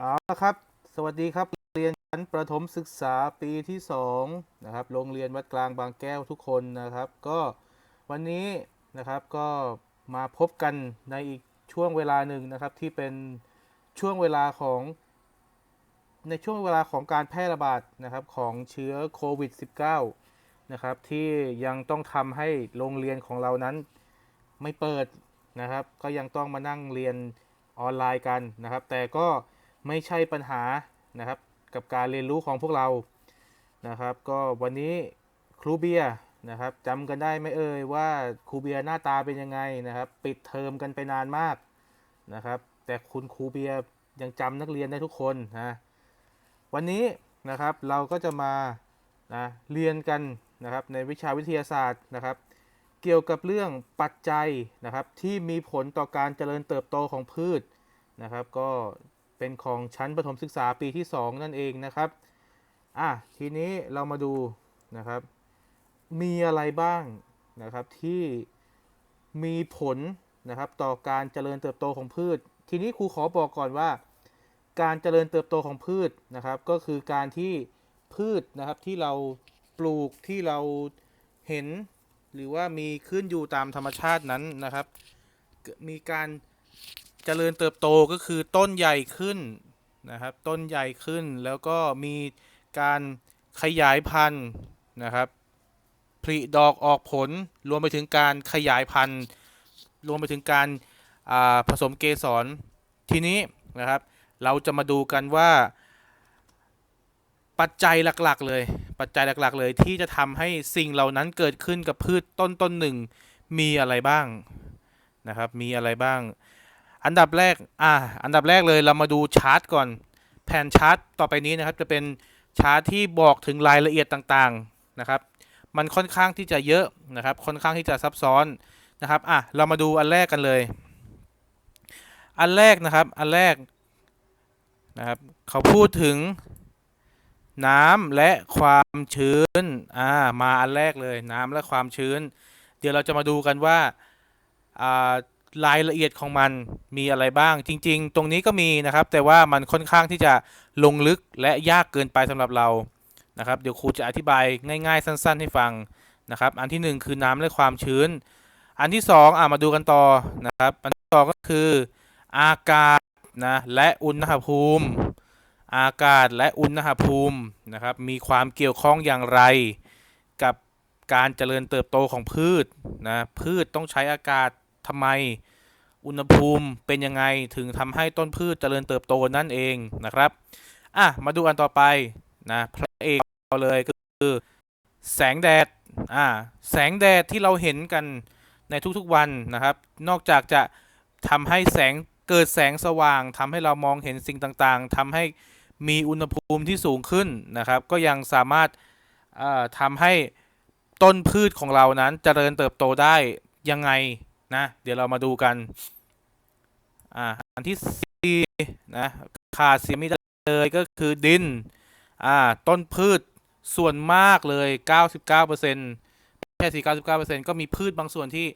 เอาละครับ สวัสดีครับเรียนชั้นประถมศึกษาปีที่2นะครับ โรงเรียนวัดกลางบางแก้วทุกคนนะครับ ก็วันนี้นะครับก็มาพบกันในอีกช่วงเวลาหนึ่งนะครับ ที่เป็นช่วงเวลาของในช่วงเวลาของการแพร่ระบาดนะครับของเชื้อโควิด -19 นะครับที่ยังต้องทำให้โรงเรียนของเรานั้นไม่เปิดนะครับ ก็ยังต้องมานั่งเรียนออนไลน์กันนะครับ แต่ก็ ไม่ใช่ปัญหานะครับ กับการเรียนรู้ของพวกเรานะครับ ก็วันนี้ครูเบียร์นะครับจำกันได้ไหมเอ่ยว่าครูเบียร์หน้าตาเป็นยังไงนะครับ ปิดเทอมกันไปนานมากนะครับ แต่คุณครูเบียร์ยังจำนักเรียนได้ทุกคนนะวันนี้นะครับเราก็จะมานะเรียนกันนะครับในวิชาวิทยาศาสตร์นะครับ เกี่ยวกับเรื่องปัจจัยนะครับที่มีผลต่อการเจริญเติบโตของพืชนะครับ ก็ เป็นของชั้นประถมศึกษาปีที่ 2 นั่นเองนะครับ อะทีนี้เรามาดูนะครับ มีอะไรบ้างนะครับที่มีผลนะครับต่อการเจริญเติบโตของพืช ทีนี้ครูขอบอกก่อนว่า การเจริญเติบโตของพืชนะครับ ก็คือการที่พืชนะครับที่เราปลูกที่เราเห็นหรือว่ามีขึ้นอยู่ตามธรรมชาตินั้นนะครับ มีการ เจริญเติบโตก็คือต้นใหญ่ขึ้นนะครับ ต้นใหญ่ขึ้นแล้วก็มีการขยายพันธุ์นะครับผลิดอกออกผลรวมไปถึงการขยายพันธุ์ รวมไปถึงการาผสมเกสรทีนี้นะครับ เราจะมาดูกันว่า ปัจจัยหลักๆ เลย ปัจจัยหลักๆ เลยที่จะทำให้สิ่งเหล่านั้นเกิดขึ้นกับพืชต้นต้นหนึ่งมีอะไรบ้างนะครับ มีอะไรบ้าง อันดับแรก อ่า อันดับแรกเลยเรามาดูชาร์ตก่อน แผนชาร์ตต่อไปนี้นะครับจะเป็นชาร์ตที่บอกถึงรายละเอียดต่างๆนะครับ มันค่อนข้างที่จะเยอะนะครับ ค่อนข้างที่จะซับซ้อนนะครับ อะ เรามาดูอันแรกกันเลย อันแรกนะครับ อันแรกนะครับ เขาพูดถึงน้ำและความชื้น อ่า มาอันแรกเลย น้ำและความชื้น เดี๋ยวเราจะมาดูกันว่า อ่า รายละเอียดของมันมีอะไรบ้าง จริง ๆ ตรงนี้ก็มีนะครับ แต่ว่ามันค่อนข้างที่จะลงลึกและยากเกินไปสำหรับเรานะครับเดี๋ยวครูจะอธิบายง่าย ๆ สั้น ๆ ให้ฟังนะครับ อันที่หนึ่งคือน้ำและความชื้น อันที่สองอ่ามาดูกันต่อนะครับ อันที่สองก็คืออากาศนะและอุณหภูมิ อากาศและอุณหภูมินะครับ มีความเกี่ยวข้องอย่างไร กับการเจริญเติบโตของพืชนะพืชต้องใช้อากาศ ทำไมอุณหภูมิเป็นยังไงถึงทำให้ต้นพืชเจริญเติบโตนั่นเองนะครับอะมาดูอันต่อไปนะพระเอกเราเลยก็คือแสงแดดอ่าแสงแดดที่เราเห็นกันในทุกๆวันนะครับ นอกจากจะทำให้แสงเกิดแสงสว่างทำให้เรามองเห็นสิ่งต่างๆทำให้มีอุณหภูมิที่สูงขึ้นนะครับ ก็ยังสามารถทำให้ต้นพืชของเรานั้นเจริญเติบโตได้ยังไง นะ เดี๋ยวเรามาดูกัน อ่า อันที่สี่นะขาดเสียไม่ได้เลยก็คือดิน อ่า ต้นพืชส่วนมากเลย 99%แค่สี่99%ก็มีพืชบางส่วนที่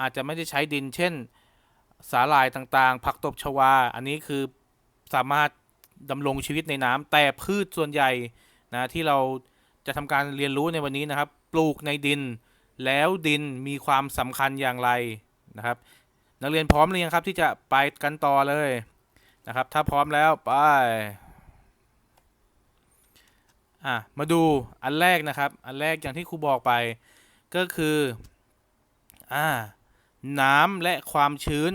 อาจจะไม่ได้ใช้ดิน เช่น สาหร่ายต่างๆ ผักตบชวา อันนี้คือสามารถดำรงชีวิตในน้ำแต่พืชส่วนใหญ่นะที่เราจะทำการเรียนรู้ในวันนี้นะครับ ปลูกในดิน แล้วดินมีความสำคัญอย่างไรนะครับ นักเรียนพร้อมหรือยังครับที่จะไปกันต่อเลยนะครับ ถ้าพร้อมแล้วไปอะมาดูอันแรกนะครับ อันแรกอย่างที่ครูบอกไป ก็คืออ่าน้ำและความชื้น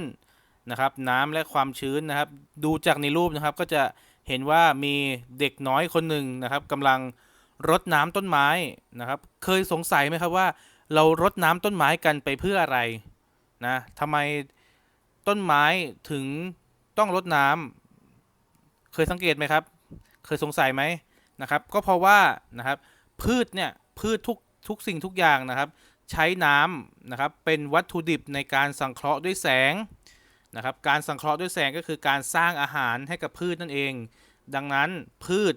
นะครับ น้ำและความชื้นนะครับ ดูจากในรูปนะครับก็จะเห็นว่ามีเด็กน้อยคนหนึ่งนะครับกำลังรดน้ำต้นไม้นะครับ เคยสงสัยไหมครับว่า เรารดน้ำต้นไม้กันไปเพื่ออะไรนะทำไมต้นไม้ถึงต้องรดน้ำเคยสังเกตไหมครับ เคยสงสัยไหมนะครับ ก็เพราะว่านะครับพืชเนี่ยพืชทุกทุกสิ่งทุกอย่างนะครับ ใช้น้ำนะครับเป็นวัตถุดิบในการสังเคราะห์ด้วยแสงนะครับการสังเคราะห์ด้วยแสงก็คือการสร้างอาหารให้กับพืชนั่นเอง ดังนั้นพืช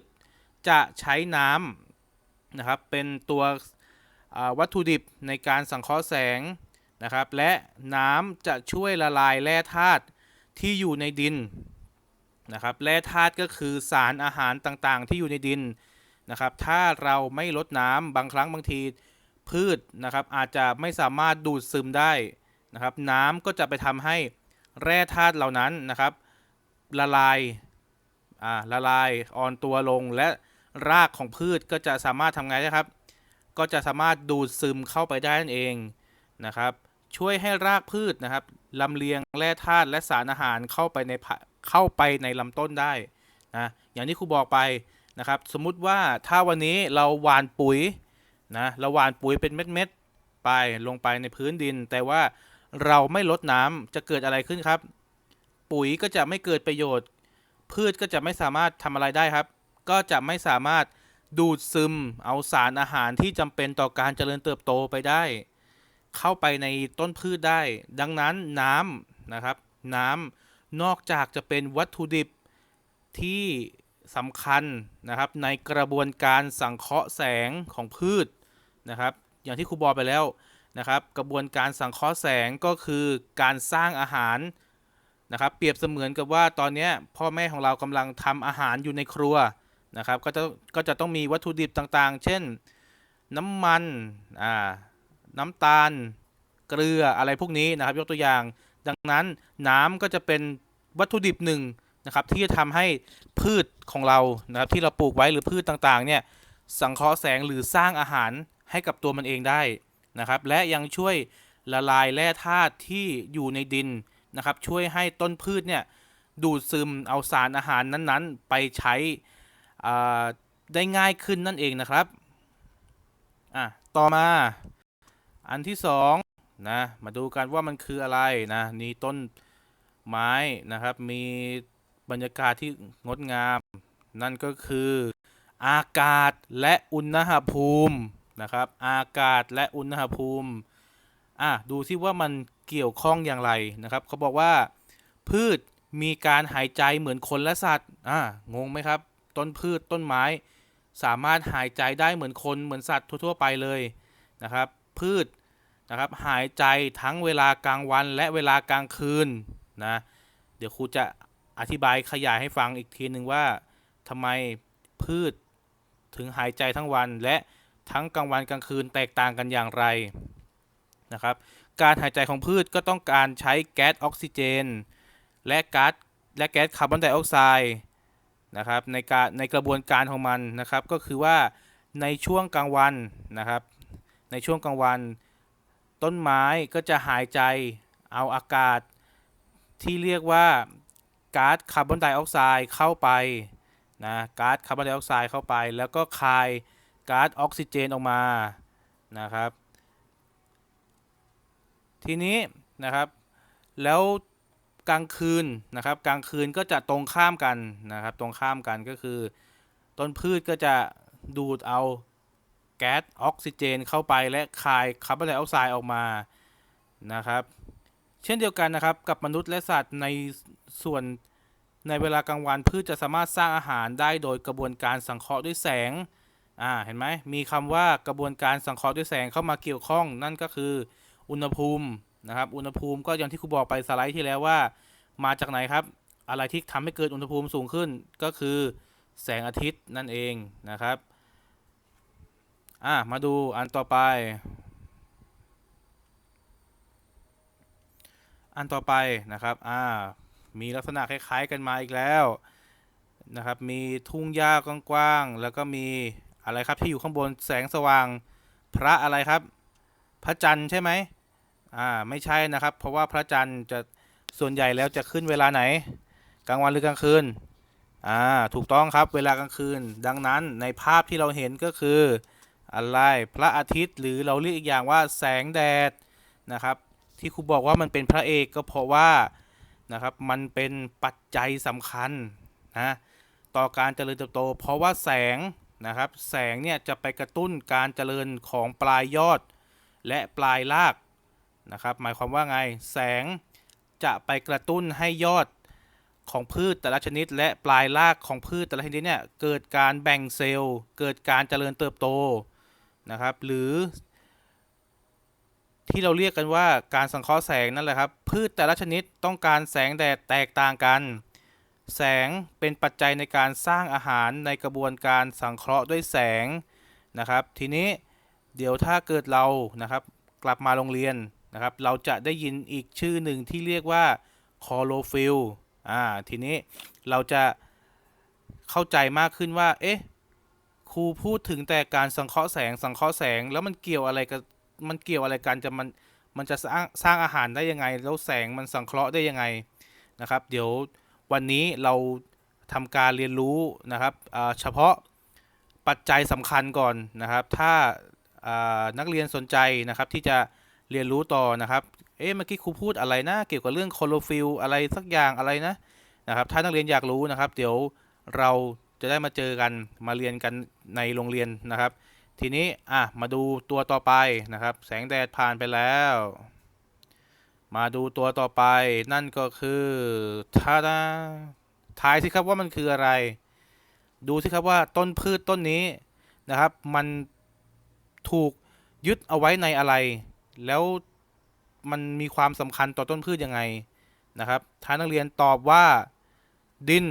จะใช้น้ำนะครับเป็นตัว วัตถุดิบในการสังเคราะห์แสงนะครับ และน้ำจะช่วยละลายแร่ธาตุที่อยู่ในดินนะครับแร่ธาตุก็คือสารอาหารต่างๆ ที่อยู่ในดินนะครับ ถ้าเราไม่ลดน้ำบางครั้งบางทีพืชนะครับ อาจจะไม่สามารถดูดซึมได้นะครับ น้ำก็จะไปทำให้แร่ธาตุเหล่านั้นนะครับ ละลายอ่าละลายอ่อนตัวลงและรากของพืชก็จะสามารถทำไงได้ครับ ก็จะสามารถดูดซึมเข้าไปได้นั่นเองนะครับ ช่วยให้รากพืชนะครับลำเลียงแร่ธาตุและสารอาหารเข้าไปในผะเข้าไปในลำต้นได้นะอย่างที่ครูบอกไปนะครับ สมมุติว่าถ้าวันนี้เราหว่านปุ๋ยนะเราหว่านปุ๋ยเป็นเม็ดๆไปลงไปในพื้นดิน แต่ว่าเราไม่ลดน้ำจะเกิดอะไรขึ้นครับ ปุ๋ยก็จะไม่เกิดประโยชน์ พืชก็จะไม่สามารถทำอะไรได้ครับ ก็จะไม่สามารถ ดูดซึมเอาสารอาหารที่จำเป็นต่อการเจริญเติบโตไปได้ เข้าไปในต้นพืชได้ ดังนั้นน้ำนะครับ น้ำนอกจากจะเป็นวัตถุดิบที่สำคัญนะครับในกระบวนการสังเคราะห์แสงของพืชนะครับ อย่างที่ครูบอกไปแล้วนะครับ กระบวนการสังเคราะห์แสงก็คือการสร้างอาหารนะครับ เปรียบเสมือนกับว่าตอนนี้พ่อแม่ของเรากำลังทำอาหารอยู่ในครัว นะครับก็จะก็จะต้องมีวัตถุดิบต่างๆ เช่นน้ำมันอ่าน้ำตาล เกลืออะไรพวกนี้นะครับ ยกตัวอย่าง ดังนั้นน้ำก็จะเป็นวัตถุดิบหนึ่งนะครับ ที่จะทำให้พืชของเรานะครับที่เราปลูกไว้หรือพืชต่างๆเนี่ยสังเคราะห์แสงหรือสร้างอาหารให้กับตัวมันเองได้นะครับ และยังช่วยละลายแร่ธาตุที่อยู่ในดินนะครับ ช่วยให้ต้นพืชเนี่ยดูดซึมเอาสารอาหารนั้นๆ ไปใช้ ได้ง่ายขึ้นนั่นเองนะครับอะต่อมาอันที่สองนะมาดูกันว่ามันคืออะไรนะนี่ต้นไม้นะครับ มีบรรยากาศที่งดงาม นั่นก็คืออากาศและอุณหภูมินะครับ อากาศและอุณหภูมิอะดูซิว่ามันเกี่ยวข้องอย่างไรนะครับเขาบอกว่าพืชมีการหายใจเหมือนคนและสัตว์อะงงไหมครับ ต้นพืชต้นไม้ สามารถหายใจได้เหมือนคนเหมือนสัตว์ทั่วๆไปเลยนะครับ พืชนะครับหายใจทั้งเวลากลางวันและเวลากลางคืนนะเดี๋ยวครูจะอธิบายขยายให้ฟังอีกทีหนึ่งว่าทำไมพืชถึงหายใจทั้งวันและทั้งกลางวันกลางคืนแตกต่างกันอย่างไรนะครับ การหายใจของพืชก็ต้องการใช้แก๊สออกซิเจน และก๊าซและแก๊สคาร์บอนไดออกไซด์ นะครับในการในกระบวนการของมันนะครับ ก็คือว่าในช่วงกลางวันนะครับ ในช่วงกลางวัน ต้นไม้ก็จะหายใจเอาอากาศ ที่เรียกว่าก๊าซคาร์บอนไดออกไซด์เข้าไปนะก๊าซคาร์บอนไดออกไซด์เข้าไป แล้วก็คายก๊าซออกซิเจนออกมานะครับ ทีนี้นะครับแล้ว กลางคืนนะครับ กลางคืนก็จะตรงข้ามกันนะครับ ตรงข้ามกันก็คือ ต้นพืชก็จะดูดเอาแก๊สออกซิเจนเข้าไปและคายคาร์บอนไดออกไซด์ออกมานะครับ เช่นเดียวกันนะครับกับมนุษย์และสัตว์ในส่วนในเวลากลางวันพืชจะสามารถสร้างอาหารได้โดยกระบวนการสังเคราะห์ด้วยแสงอ่าเห็นไหมมีคำว่ากระบวนการสังเคราะห์ด้วยแสงเข้ามาเกี่ยวข้อง นั่นก็คืออุณหภูมินะครับ อุณหภูมิก็อย่างที่ครูบอกไปสไลด์ที่แล้วว่า มาจากไหนครับ อะไรที่ทำให้เกิดอุณหภูมิสูงขึ้นก็คือแสงอาทิตย์นั่นเองนะครับอ่ามาดูอันต่อไป อันต่อไปนะครับอ่ามีลักษณะคล้ายๆกันมาอีกแล้วนะครับ มีทุ่งหญ้ากว้างๆ แล้วก็มีอะไรครับที่อยู่ข้างบนแสงสว่างพระอะไรครับ พระจันทร์ใช่ไหมอ่าไม่ใช่นะครับ เพราะว่าพระจันทร์จะ ส่วนใหญ่แล้วจะขึ้นเวลาไหน กลางวันหรือกลางคืน อ่า ถูกต้องครับ เวลากลางคืน ดังนั้นในภาพที่เราเห็นก็คือ อะไร พระอาทิตย์ หรือเราเรียกอีกอย่างว่าแสงแดดนะครับ ที่ครูบอกว่ามันเป็นพระเอกก็เพราะว่านะครับ มันเป็นปัจจัยสำคัญนะ ต่อการเจริญเติบโต เพราะว่าแสงนะครับ แสงเนี่ยจะไปกระตุ้นการเจริญของปลายยอด และปลายรากนะครับ หมายความว่าไง แสง จะไปกระตุ้นให้ยอดของพืชแต่ละชนิด และปลายรากของพืชแต่ละชนิดเนี่ยเกิดการแบ่งเซลล์ เกิดการเจริญเติบโตนะครับ หรือ ที่เราเรียกกันว่าการสังเคราะห์แสงนั่นแหละครับ พืชแต่ละชนิดต้องการแสงแดดแตกต่างกัน แสงเป็นปัจจัยในการสร้างอาหารในกระบวนการสังเคราะห์ด้วยแสงนะครับ ทีนี้เดี๋ยวถ้าเกิดเรานะครับ กลับมาโรงเรียน นะครับ เราจะได้ยินอีกชื่อหนึ่งที่เรียกว่าคลอโรฟิลอ่า ทีนี้เราจะเข้าใจมากขึ้นว่า เอ๊ะ ครูพูดถึงแต่การสังเคราะห์แสง สังเคราะห์แสง แล้วมันเกี่ยวอะไรกับมันเกี่ยวอะไรกันจะมัน มันจะสร้างสร้างอาหารได้ยังไง แล้วแสงมันสังเคราะห์ได้ยังไงนะครับ เดี๋ยววันนี้เราทำการเรียนรู้นะครับเฉพาะปัจจัยสำคัญก่อนนะครับ ถ้านักเรียนสนใจนะครับที่จะ เรียนรู้ต่อนะครับ เอ๊ะเมื่อกี้ครูพูดอะไรนะ เกี่ยวกับเรื่องโคโลฟิลอะไรสักอย่างอะไรนะนะครับ ถ้านักเรียนอยากรู้นะครับ เดี๋ยวเราจะได้มาเจอกันมาเรียนกันในโรงเรียนนะครับ ทีนี้อะมาดูตัวต่อไปนะครับ แสงแดดผ่านไปแล้ว มาดูตัวต่อไปนั่นก็คือทาดาทายสิครับว่ามันคืออะไร ดูสิครับว่าต้นพืชต้นนี้นะครับ มันถูกยึดเอาไว้ในอะไร แล้วมันมีความสำคัญต่อต้นพืชยังไงนะครับถ้านักเรียนตอบว่าดิน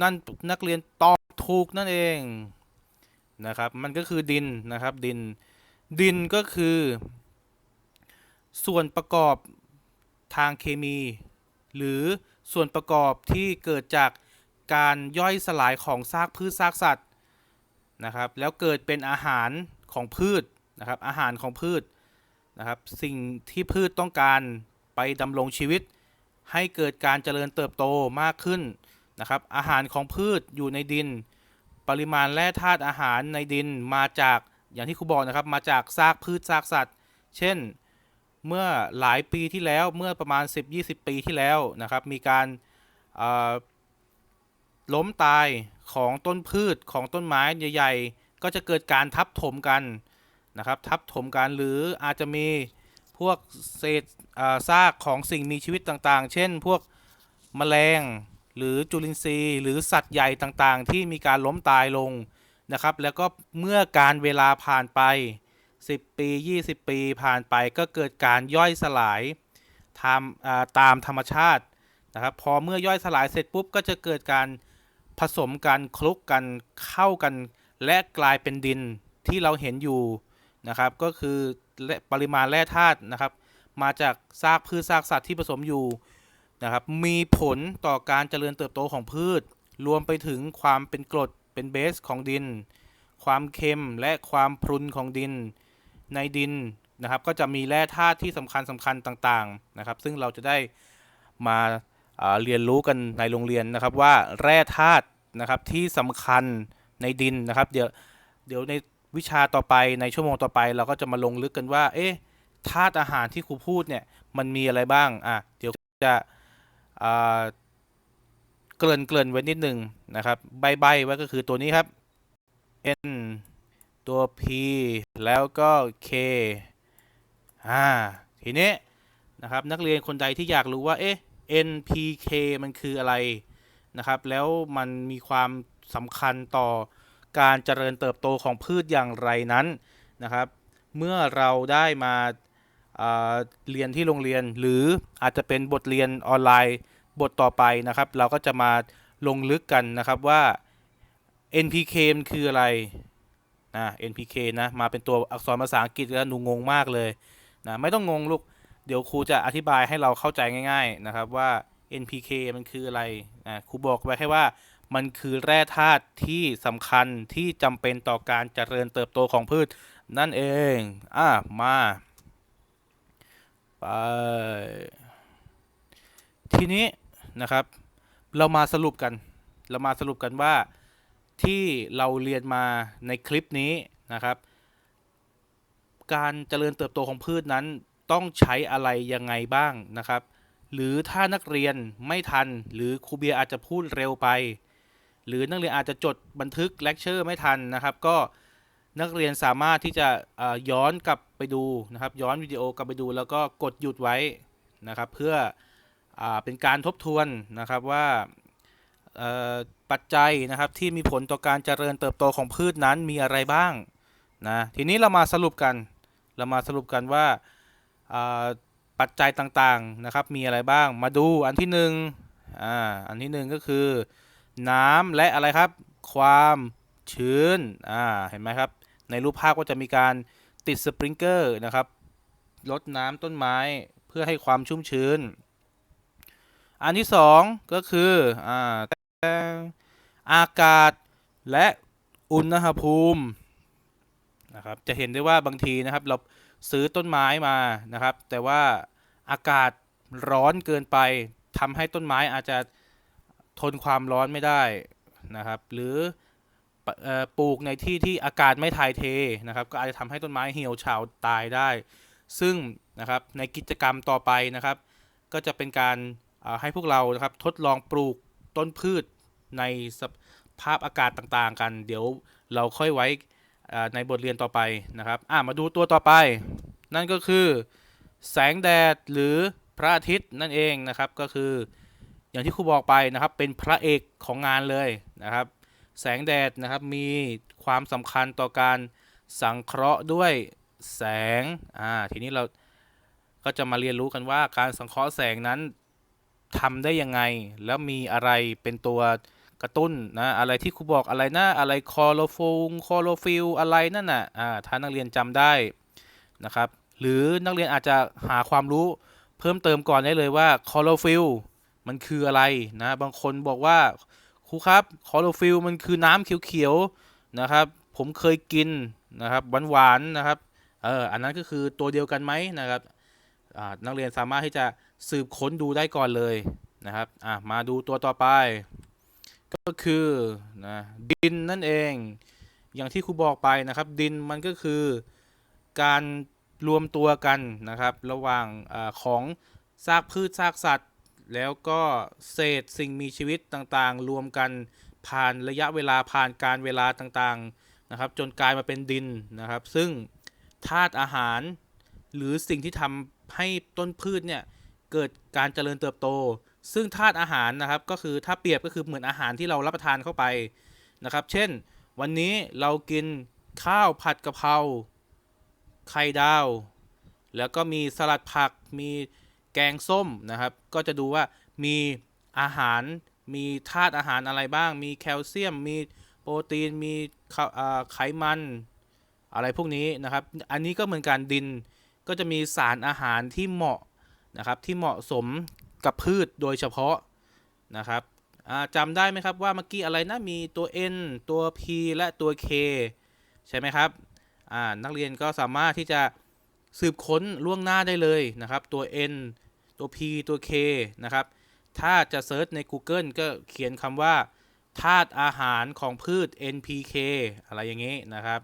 นั่นนักเรียนตอบถูกนั่นเองนะครับ มันก็คือดินนะครับดินดินก็คือ ส่วนประกอบทางเคมี หรือส่วนประกอบที่เกิดจากการย่อยสลายของซากพืชซากสัตว์นะครับ แล้วเกิดเป็นอาหารของพืชนะครับ อาหารของพืช นะครับ สิ่งที่พืชต้องการไปดำรงชีวิต ให้เกิดการเจริญเติบโตมากขึ้นนะครับ อาหารของพืชอยู่ในดิน ปริมาณแร่ธาตุอาหารในดินมาจากอย่างที่ครูบอกนะครับ มาจากซากพืชซากสัตว์ เช่น เมื่อหลายปีที่แล้วเมื่อประมาณ 10-20 ปีที่แล้วนะครับ มีการล้มตายของต้นพืชของต้นไม้ใหญ่ ๆ ก็จะเกิดการทับถมกัน นะครับ ทับถมกันหรืออาจจะมีพวกเศษซากของสิ่งมีชีวิตต่างๆ เช่น พวกแมลงหรือจุลินทรีย์ หรือสัตว์ใหญ่ต่างๆ ที่มีการล้มตายลงนะครับ แล้วก็เมื่อการเวลาผ่านไป 10 ปี 20 ปีผ่านไปก็เกิดการย่อยสลายตามอ่าตามธรรมชาตินะครับพอเมื่อย่อยสลายเสร็จปุ๊บก็จะเกิดการผสมกันคลุกกันเข้ากัน และกลายเป็นดินที่เราเห็นอยู่ นะครับ ก็คือปริมาณแร่ธาตุนะครับ มาจากซากพืชซากสัตว์ที่ผสมอยู่นะครับ มีผลต่อการเจริญเติบโตของพืช รวมไปถึงความเป็นกรดเป็นเบสของดิน ความเค็มและความพรุนของดินในดินนะครับ ก็จะมีแร่ธาตุที่สำคัญสำคัญต่างๆนะครับ ซึ่งเราจะได้มาอ่าเรียนรู้กันในโรงเรียนนะครับว่าแร่ธาตุนะครับที่สำคัญในดินนะครับ เดี๋ยวเดี๋ยวใน วิชาต่อไปในชั่วโมงต่อไป เราก็จะมาลงลึกกันว่า เอ๊ะธาตุอาหารที่ครูพูดเนี่ยมันมีอะไรบ้างอะเดี๋ยวจะเกริ่นเกริ่นไว้นิดหนึ่งนะครับ ใบใบไว้ก็คือตัวนี้ครับ N ตัว P แล้วก็ K อ่าทีนี้นะครับนักเรียนคนใดที่อยากรู้ว่าเอ๊ะ NPK มันคืออะไรนะครับ แล้วมันมีความสำคัญต่อ การเจริญเติบโตของพืชอย่างไรนั้นนะครับ เมื่อเราได้มาอ่าเรียนที่โรงเรียนหรืออาจจะเป็นบทเรียนออนไลน์บทต่อไปนะครับ เราก็จะมาลงลึกกันนะครับว่า NPK มันคืออะไรนะ NPK นะมาเป็นตัวอักษรภาษาอังกฤษแล้วหนูงงมากเลยนะไม่ต้องงงลูกเดี๋ยวครูจะอธิบายให้เราเข้าใจง่าย ๆนะครับว่า NPK มันคืออะไรนะครูบอกไว้แค่ว่า มันคือแร่ธาตุที่สำคัญที่จำเป็นต่อการเจริญเติบโตของพืช นั่นเอง อะ มาไปทีนี้นะครับ เรามาสรุปกัน เรามาสรุปกันว่าที่เราเรียนมาในคลิปนี้นะครับ การเจริญเติบโตของพืชนั้นต้องใช้อะไรยังไงบ้างนะครับ หรือถ้านักเรียนไม่ทันหรือครูเบียอาจจะพูดเร็วไป หรือนักเรียนอาจจะจดบันทึกเลคเชอร์ไม่ทันนะครับ ก็นักเรียนสามารถที่จะย้อนกลับไปดูนะครับ ย้อนวิดีโอกลับไปดู แล้วก็กดหยุดไว้นะครับ เพื่ออเป็นการทบทวนนะครับว่าปัจจัยนะครับที่มีผลต่อการเจริญเติบโตของพืชนั้นมีอะไรบ้างนะทีนี้เรามาสรุปกัน เรามาสรุปกันว่าอ่าปัจจัยต่างๆนะครับ มีอะไรบ้างมาดูอันที่หนึ่งอ่าอันที่หนึ่งก็คือ น้ำและอะไรครับ ความชื้นอ่าเห็นไหมครับ ในรูปภาพก็จะมีการติดสปริงเกอร์นะครับลดน้ำต้นไม้เพื่อให้ความชุ่มชื้น อันที่สองก็คืออ่าอากาศและอุณหภูมินะครับจะเห็นได้ว่าบางทีนะครับ เราซื้อต้นไม้มานะครับ แต่ว่าอากาศร้อนเกินไปทำให้ต้นไม้อาจจะ ทนความร้อนไม่ได้นะครับ หรือปลูกในที่ที่อากาศไม่ถ่ายเทนะครับ ก็อาจจะทำให้ต้นไม้เหี่ยวเฉาตายได้ ซึ่งนะครับในกิจกรรมต่อไปนะครับ ก็จะเป็นการให้พวกเรานะครับทดลองปลูกต้นพืชในสภาพอากาศต่างๆ กัน เดี๋ยวเราค่อยไว้ในบทเรียนต่อไปนะครับอ่ามาดูตัวต่อไป นั่นก็คือ แสงแดดหรือพระอาทิตย์นั่นเองนะครับก็คือ อย่างที่ครูบอกไปนะครับ เป็นพระเอกของงานเลยนะครับ แสงแดดนะครับมีความสำคัญต่อการสังเคราะห์ด้วยแสงอ่าทีนี้เราก็จะมาเรียนรู้กันว่าการสังเคราะห์แสงนั้นทำได้ยังไง แล้วมีอะไรเป็นตัวกระตุ้นนะอะไรที่ครูบอกอะไรนะอะไรคอโลฟูงคอโลฟิลอะไรนั่นน่ะอ่าถ้านักเรียนจำได้นะครับ หรือนักเรียนอาจจะหาความรู้เพิ่มเติมก่อนได้เลยว่าคอโลฟิล มันคืออะไรนะ บางคนบอกว่าครูครับคอโลฟิลมันคือน้ำเขียวๆนะครับ ผมเคยกินนะครับหวานๆนะครับเอออันนั้นก็คือตัวเดียวกันไหมนะครับนักเรียนสามารถที่จะสืบค้นดูได้ก่อนเลยนะครับอะมาดูตัวต่อไป ก็คือนะดินนั่นเอง อย่างที่ครูบอกไปนะครับ ดินมันก็คือการรวมตัวกันนะครับ ระหว่างอของซากพืชซากสัตว์ แล้วก็เศษสิ่งมีชีวิตต่างๆ รวมกันผ่านระยะเวลาผ่านการเวลาต่างๆนะครับ จนกลายมาเป็นดินนะครับ ซึ่งธาตุอาหารหรือสิ่งที่ทำให้ต้นพืชเนี่ยเกิดการเจริญเติบโต ซึ่งธาตุอาหารนะครับ ก็คือถ้าเปรียบก็คือเหมือนอาหารที่เรารับประทานเข้าไปนะครับ เช่น วันนี้เรากินข้าวผัดกะเพราไข่ดาว แล้วก็มีสลัดผักมี แกงส้มนะครับ ก็จะดูว่ามีอาหารมีธาตุอาหารอะไรบ้าง มีแคลเซียม มีโปรตีน มีไขมันอะไรพวกนี้นะครับ อันนี้ก็เหมือนกันดินก็จะมีสารอาหารที่เหมาะนะครับที่เหมาะสมกับพืชโดยเฉพาะนะครับจำได้ไหมครับว่าเมื่อกี้อะไรนะมีตัว N ตัว P และตัว K ใช่ไหมครับนักเรียนก็สามารถที่จะสืบค้นล่วงหน้าได้เลยนะครับ ตัว N ตัว P ตัว K นะครับ ถ้าจะเซิร์ชใน Google ก็เขียนคำว่าธาตุอาหารของพืช NPK อะไรอย่างนี้นะครับ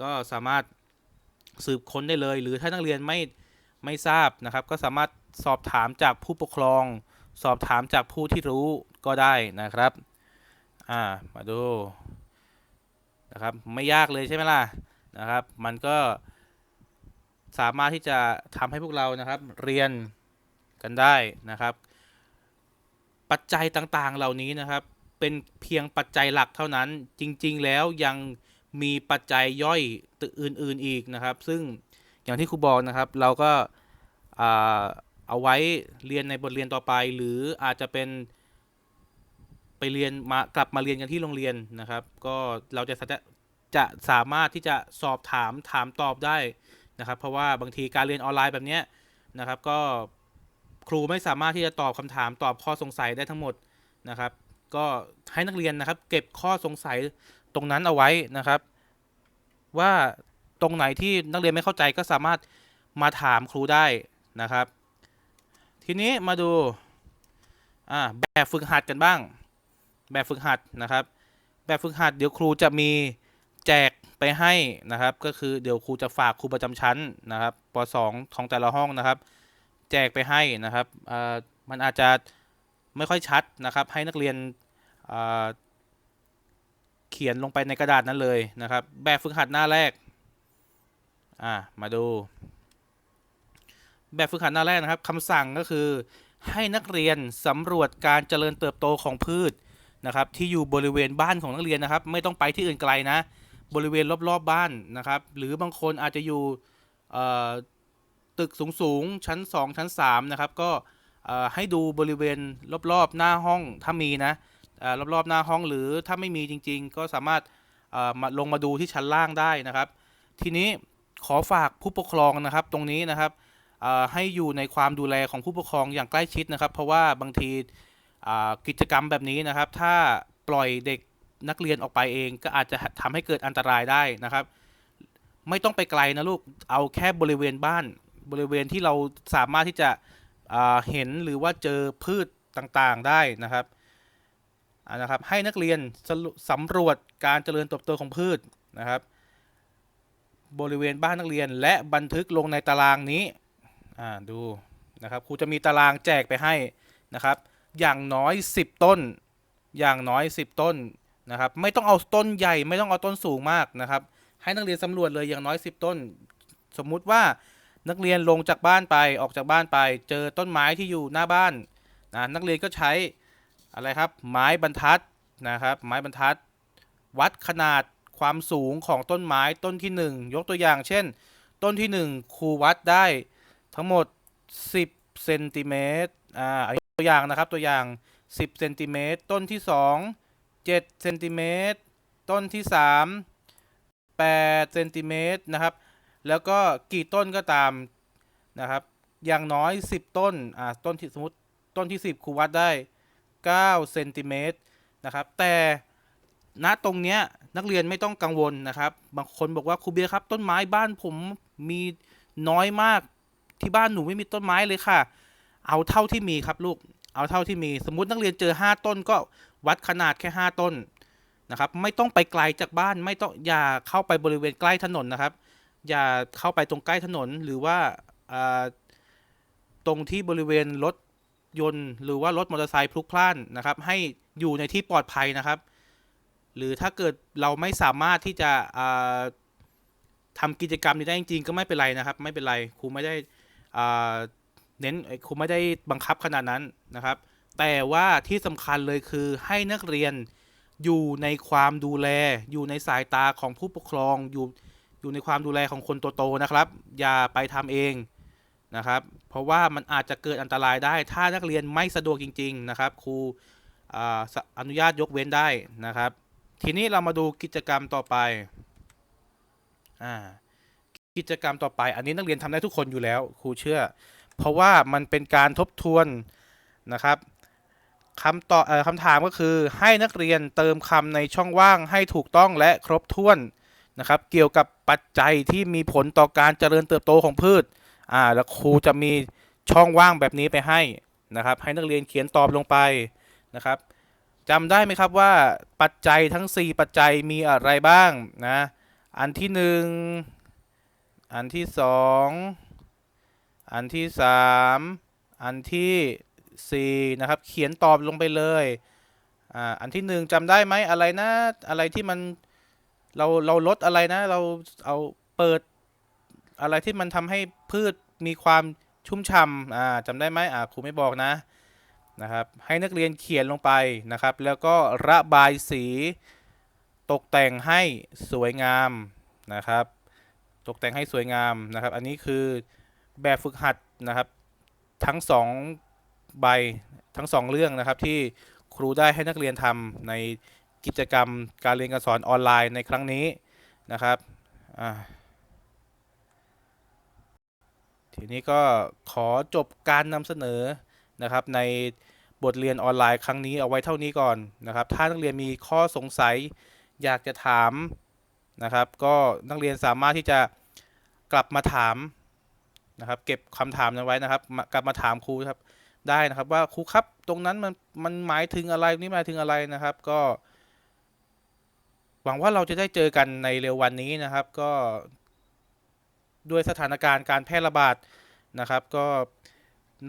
ก็สามารถสืบค้นได้เลย หรือถ้านักเรียนไม่ไม่ทราบนะครับ ก็สามารถสอบถามจากผู้ปกครอง สอบถามจากผู้ที่รู้ก็ได้นะครับ อ่า มาดูนะครับ ไม่ยากเลยใช่ไหมล่ะนะครับ มันก็สามารถที่จะทำให้พวกเรานะครับ เรียน กันได้นะครับ ปัจจัยต่างๆเหล่านี้นะครับ เป็นเพียงปัจจัยหลักเท่านั้นจริงๆแล้วยังมีปัจจัยย่อยอื่นๆอีกนะครับ ซึ่งอย่างที่ครูบอกนะครับ เราก็อ่าเอาไว้เรียนในบทเรียนต่อไป หรืออาจจะเป็นไปเรียนมากลับมาเรียนกันที่โรงเรียนนะครับ ก็เราจะจะจะสามารถที่จะสอบถามถามตอบได้นะครับ เพราะว่าบางทีการเรียนออนไลน์แบบนี้นะครับ ก็ ครูไม่สามารถที่จะตอบคำถามตอบข้อสงสัยได้ทั้งหมดนะครับ ก็ให้นักเรียนนะครับ เก็บข้อสงสัยตรงนั้นเอาไว้นะครับ ว่าตรงไหนที่นักเรียนไม่เข้าใจก็สามารถมาถามครูได้นะครับ ทีนี้มาดูอ่าแบบฝึกหัดกันบ้าง แบบฝึกหัดนะครับ แบบฝึกหัดเดี๋ยวครูจะมีแจกไปให้นะครับ ก็คือเดี๋ยวครูจะฝากครูประจำชั้นนะครับป .2 ของแต่ละห้องนะครับ แจกไปให้นะครับมันอาจจะไม่ค่อยชัดนะครับ ให้นักเรียนเขียนลงไปในกระดาษนั้นเลยนะครับ แบบฝึกหัดหน้าแรกอ่ามาดู แบบฝึกหัดหน้าแรกนะครับคำสั่งก็คือให้นักเรียนสำรวจการเจริญเติบโตของพืชนะครับ ที่อยู่บริเวณบ้านของนักเรียนนะครับ ไม่ต้องไปที่อื่นไกลนะ บริเวณรอบๆบบ้านนะครับ หรือบางคนอาจจะอยู่ ตึกสูงๆชั้น 2 ชั้น3นะครับก็ให้ดูบริเวณรอบๆหน้าห้องถ้ามีนะรอบๆหน้าห้องหรือถ้าไม่มีจริง ๆ ก็สามารถมาลงมาดูที่ชั้นล่างได้นะครับ ทีนี้ขอฝากผู้ปกครองนะครับตรงนี้นะครับให้อยู่ในความดูแลของผู้ปกครองอย่างใกล้ชิดนะครับ เพราะว่าบางทีกิจกรรมแบบนี้นะครับ ถ้าปล่อยเด็กนักเรียนออกไปเอง ก็อาจจะทำให้เกิดอันตรายได้นะครับ ไม่ต้องไปไกลนะลูกเอาแค่บริเวณบ้าน บริเวณที่เราสามารถที่จะเห็นหรือว่าเจอพืชต่างๆได้นะครับนะครับ ให้นักเรียนสำรวจการเจริญเติบโตของพืชนะครับ บริเวณบ้านนักเรียนและบันทึกลงในตารางนี้ดูนะครับครูจะมีตารางแจกไปให้นะครับ อย่างน้อย 10 ต้น อย่างน้อย 10 ต้นนะครับ ไม่ต้องเอาต้นใหญ่ไม่ต้องเอาต้นสูงมากนะครับ ให้นักเรียนสำรวจเลยอย่างน้อย 10 ต้น สมมุติว่า นักเรียนลงจากบ้านไปออกจากบ้านไป เจอต้นไม้ที่อยู่หน้าบ้านนะนักเรียนก็ใช้อะไรครับไม้บรรทัดนะครับ ไม้บรรทัด วัดขนาดความสูงของต้นไม้ต้นที่ 1 ยกตัวอย่าง เช่น ต้นที่ 1ครูวัดได้ทั้งหมด 10เซนติเมตรอ่าอันนี้ตัวอย่างนะครับตัวอย่าง 10เซนติเมตรต้นที่ 2 7เซนติเมตรต้นที่ 3 8เซนติเมตรนะครับ แล้วก็กี่ต้นก็ตามนะครับ อย่างน้อย 10 ต้น อ่า ต้นที่สมมติต้นที่ 10ครูวัดได้ 9 เซนติเมตรนะครับ แต่ณตรงเนี้ยนักเรียนไม่ต้องกังวลนะครับ บางคนบอกว่าครูเบียร์ครับ ต้นไม้บ้านผมมีน้อยมาก ที่บ้านหนูไม่มีต้นไม้เลยค่ะ เอาเท่าที่มีครับลูก เอาเท่าที่มี สมมุตินักเรียนเจอ 5 ต้นก็วัดขนาดแค่ 5 ต้นนะครับ ไม่ต้องไปไกลจากบ้าน ไม่ต้องอย่าเข้าไปบริเวณใกล้ถนนนะครับ อย่าเข้าไปตรงใกล้ถนนหรือว่าตรงที่บริเวณรถยนต์ หรือว่ารถมอเตอร์ไซค์พลุกพล่านนะครับ ให้อยู่ในที่ปลอดภัยนะครับ หรือถ้าเกิดเราไม่สามารถที่จะอ่าทำกิจกรรมนี้ได้จริงๆก็ไม่เป็นไรนะครับ ไม่เป็นไรครูไม่ได้เน้นครูไม่ได้บังคับขนาดนั้นนะครับ แต่ว่าที่สำคัญเลยคือให้นักเรียนอยู่ในความดูแล อยู่ในสายตาของผู้ปกครองอยู่ อยู่ในความดูแลของคนโตๆนะครับ อย่าไปทำเองนะครับ เพราะว่ามันอาจจะเกิดอันตรายได้ ถ้านักเรียนไม่สะดวกจริง ๆนะครับ ครูออนุญาตยกเว้นได้นะครับ ทีนี้เรามาดูกิจกรรมต่อไปอ่ากิจกรรมต่อไป อันนี้นักเรียนทำได้ทุกคนอยู่แล้ว ครูเชื่อ เพราะว่ามันเป็นการทบทวนนะครับคำตอบคำถามก็คือให้นักเรียนเติมคำในช่องว่างให้ถูกต้องและครบถ้วนนะครับ เกี่ยวกับ ปัจจัยที่มีผลต่อการเจริญเติบโตของพืชอ่าแล้วครูจะมีช่องว่างแบบนี้ไปให้นะครับ ให้นักเรียนเขียนตอบลงไปนะครับจำได้ไหมครับว่าปัจจัยทั้ง 4 ปัจจัยมีอะไรบ้างนะ อันที่ 1 อันที่ 2 อันที่ 3 อันทีสี่4 นะครับ เขียนตอบลงไปเลย อ่า อันที่ 1จำได้ไหมอะไรนะ อะไรที่มัน เราเราลดอะไรนะ เราเอาเปิดอะไรที่มันทำให้พืชมีความชุ่มฉ่ำอ่าจำได้ไหมอ่าครูไม่บอกนะนะครับ ให้นักเรียนเขียนลงไปนะครับ แล้วก็ระบายสี ตกแต่งให้สวยงามนะครับ ตกแต่งให้สวยงามนะครับ อันนี้คือแบบฝึกหัดนะครับ ทั้งสองใบทั้งสองเรื่องนะครับที่ครูได้ให้นักเรียนทำใน กิจกรรมการเรียนการสอนออนไลน์ในครั้งนี้นะครับทีนี้ก็ขอจบการนำเสนอนะครับในบทเรียนออนไลน์ครั้งนี้เอาไว้เท่านี้ก่อนนะครับ ถ้านักเรียนมีข้อสงสัยอยากจะถามนะครับ ก็นักเรียนสามารถที่จะกลับมาถามนะครับ เก็บคำถามนั้นไว้นะครับ กลับมาถามครูครับได้นะครับว่าครูครับตรงนั้นมันมันหมายถึงอะไรนี่หมายถึงอะไรนะครับ ก็ วังว่าเราจะได้เจอกันในเร็ววันนี้นะครับ ก็ด้วยสถานการณ์การแพร่ระบาดนะครับ ก็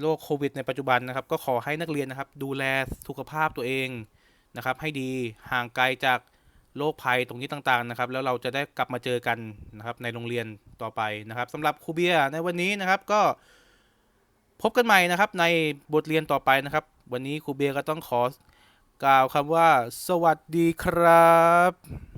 โรคโควิดในปัจจุบันนะครับ ก็ขอให้นักเรียนนะครับ ดูแลสุขภาพตัวเองนะครับ ให้ดีห่างไกลจากโรคภัยตรงนี้ต่างๆนะครับ แล้วเราจะได้กลับมาเจอกันนะครับ ในโรงเรียนต่อไปนะครับสำหรับครูเบียในวันนี้นะครับก็พบกันใหม่นะครับในบทเรียนต่อไปนะครับ วันนี้ครูเบียก็ต้องขอกล่าวคำว่า สวัสดีครับ